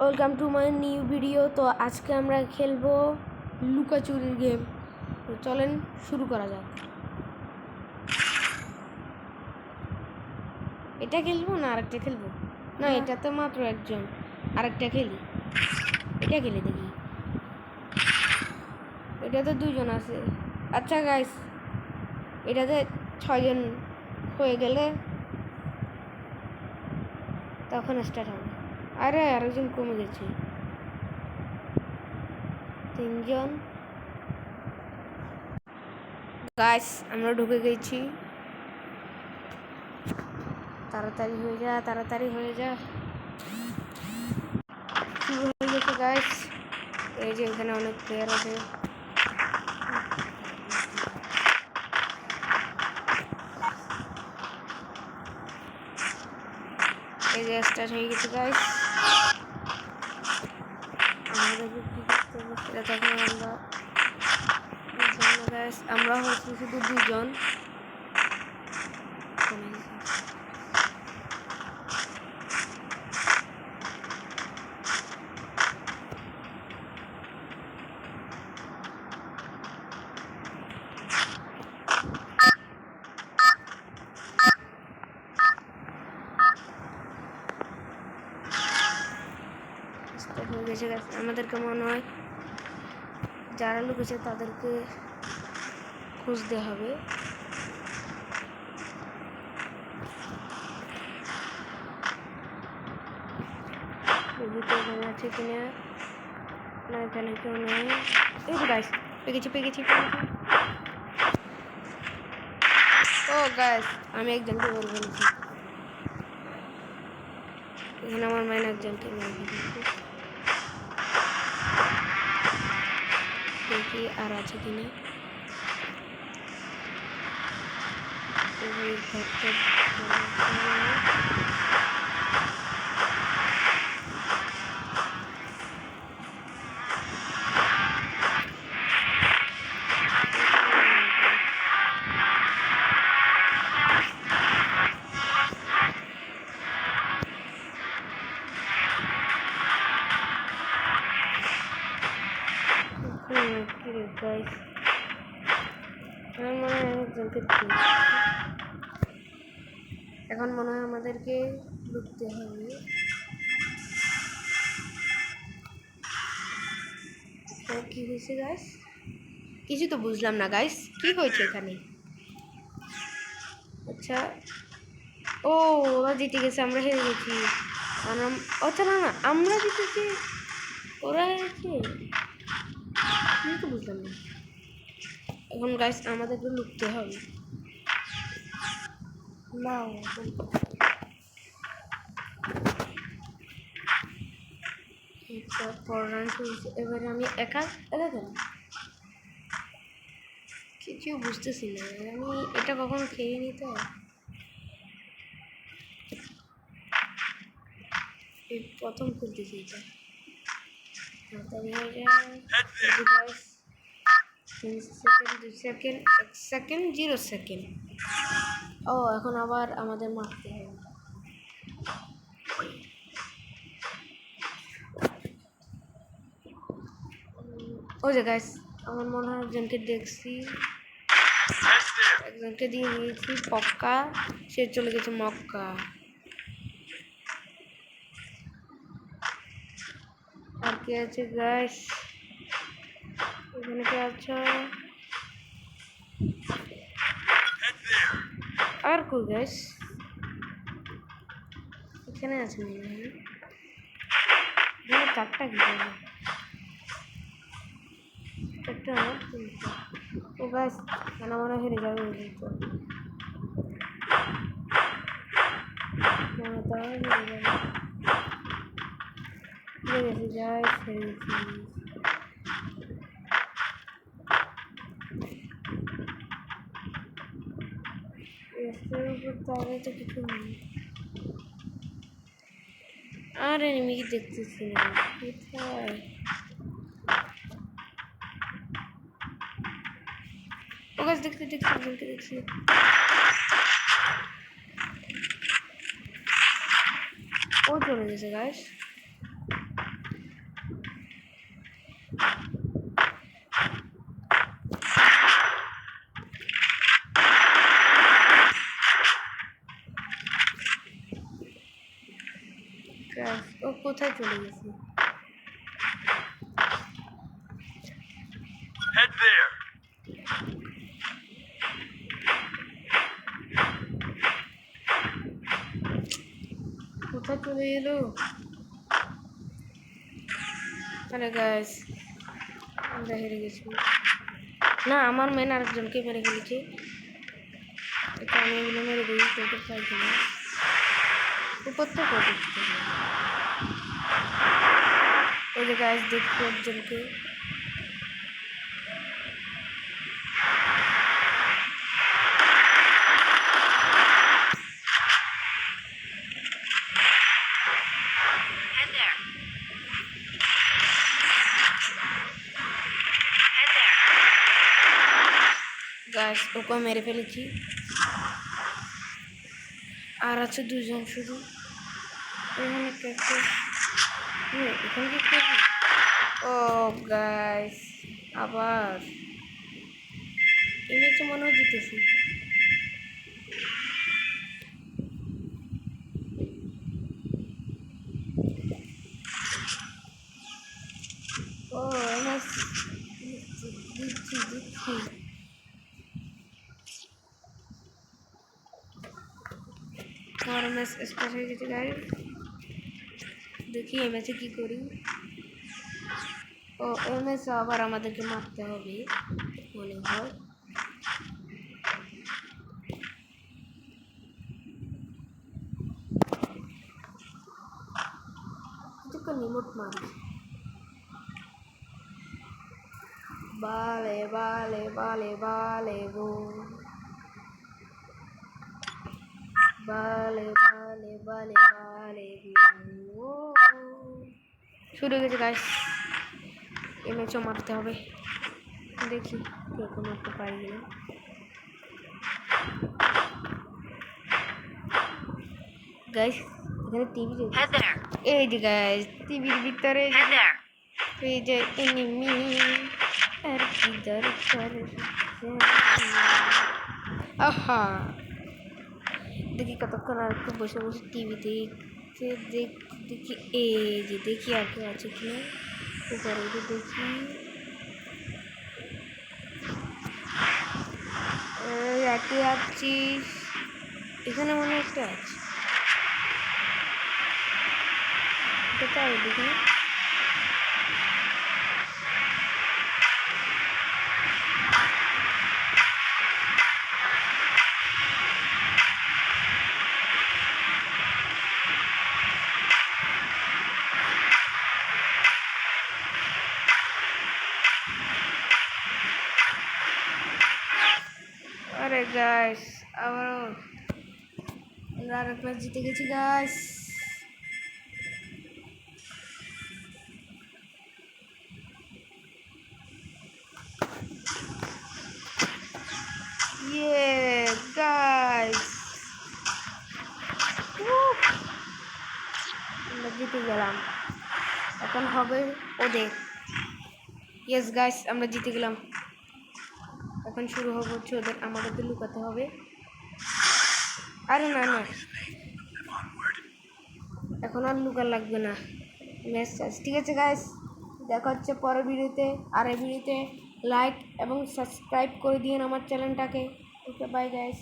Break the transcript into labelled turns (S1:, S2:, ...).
S1: Welcome to my new video. তো আজকে আমরা খেলব লুকাচুরির গেম। তো চলেন শুরু করা যাক। এটা খেলব না আরেকটা খেলব? না এটা তো মাত্র একজন। আরেকটা খেলি। এটা খেলে দেখি। এটা তো দুজন আছে। আচ্ছা গাইস এটাতে ছয়জন হয়ে গেলে তখন স্টার্ট হবে। আরে, আরেকজন কমে গেছে। তিনজন। গাছ আমরা ঢুকে গেছি। তাড়াতাড়ি হয়ে যা, তাড়াতাড়ি হয়ে যা। কি হয়ে গেছে গাছ এই যে এখানে অনেক প্লেয়ার আছে। যে স্টার্ট হয়ে গেছে গাইস আমাদেরকে কি করতে আমরা। আমরা হচ্ছে শুধু দুজন। স্টার্ট হয়ে গেছে। আমাদেরকে মনে হয় যারা লুকেছে তাদেরকে খুঁজতে হবে। এখানে আছে কিনা না? এখানে কেউ নেই। এই গাছ পেকেছি পেকেছি ও গাছ আমি একজনকে বলে ফেলেছি এখানে আমার মাইন একজনকে মেরে দেখি আর আছে এই ঘরটা guys? আমার মনে হয় এখন মনে হয় আমাদেরকে লুকতে হবে। কি হয়েছে গাইস কিছু তো বুঝলাম না গাইস কি হয়েছে এখানে? আচ্ছা। ও, ওরা জিতে গেছে, আমরা হেরে গেছি। আচ্ছা না না, আমরা জিতেছি। ওরা হেরেছে? কিছু তো বুঝলাম না। এখন গাইস আমাদেরকে লুকতে হবে। আচ্ছা এবারে আমি একা একা কেন? কিছু বুঝতেছি না। আমি এটা কখনো খেয়ে তো এই প্রথম খুলতেছি এটা তাড়াতাড়ি হয়ে যায় guys তিন সেকেন্ড দুই সেকেন্ড এক সেকেন্ড জিরো সেকেন্ড ও এখন আবার আমাদের মারতে হবে। ওই যে গাইস আমার মনে হয় একজনকে দেখছি। একজনকে দিয়ে পক্কা সে চলে গেছে মক্কা। আর কে আছে গ্যাস এখানে কে আছো? আর কই গ্যাস এখানে আছে মনে চারটা কি চারটা ও গাইস কেন মনে হেরে মনে তো হেরে যাবে হেরে গেছি গাইস হেরে গেছি রাস্তার উপর তাহলে তো কিছু নেই আর এনিমি দেখতেছি না কোথায় ও গাছ দেখতে দেখছি একজনকে দেখছি ও চলে গেছে গাছ কোথায় চলে গেছে?
S2: Head there.
S1: কোথায় চলে এলো আরে গাইস আমরা হেরে গেছি। না আমার মেন আরেকজনকে মেরে ফেলেছি। এটা আমি এগুলো মেরে দিই তোকে চাইছি উপর তো কত? ওই যে গাছ দেখছি একজনকে. গাছ ওকে মেরে ফেলেছি। আর আছে দুজন শুধু। এখানে ক্যাক্টাস হুম, এখানে কি করবি ও গাইস, আবার। এমনি তো মনে হয় জিতেছি। ও এমএস দিচ্ছি দিচ্ছি আমার এমএস স্টার্ট হয়ে দেখি এমএসে কি করি ও এমএস আবার আমাদেরকে মারতে হবে মনে হয় কিছুক্ষণ রিমোট মারি Vale, vale, vale, vale, go. Vale, vale, vale, vale, go. শুরু হয়ে গেছে গাছ এই ম্যাচও মারতে হবে। দেখি কে মারতে পারি কিনা। গাইস এখানে টিভি এই যে গাইস টিভির ভিতরে. তুই যে এনিমি আর কি দরকার? আহা। দেখি কতক্ষণ আর একটু বসে বসে টিভি দেখতে দেখ। দেখি, এই যে দেখি আর কেউ আছে কি না। উপরে দেখি। একে আছিস এখানে মনে হয় একটা আছে। কোথায় দেখি আরে গাইস আবারও আমরা আরেক ম্যাচ জিতে গেছি গাইস ইয়ে গাইস আমরা জিতে গেলাম। এখন হবে ওদের। ইয়েস গাইস আমরা জিতে গেলাম। এখন শুরু হবে হচ্ছে ওদের আমাদেরকে লুকাতে হবে। আরে না না। এখন আর লুকার লাগবে না। ম্যাচ। ঠিক আছে গাইস দেখা হচ্ছে পরের ভিডিওতে আর এই ভিডিওতে। লাইক এবং সাবস্ক্রাইব করে দিন আমার চ্যানেলটাকে। Okay bye guys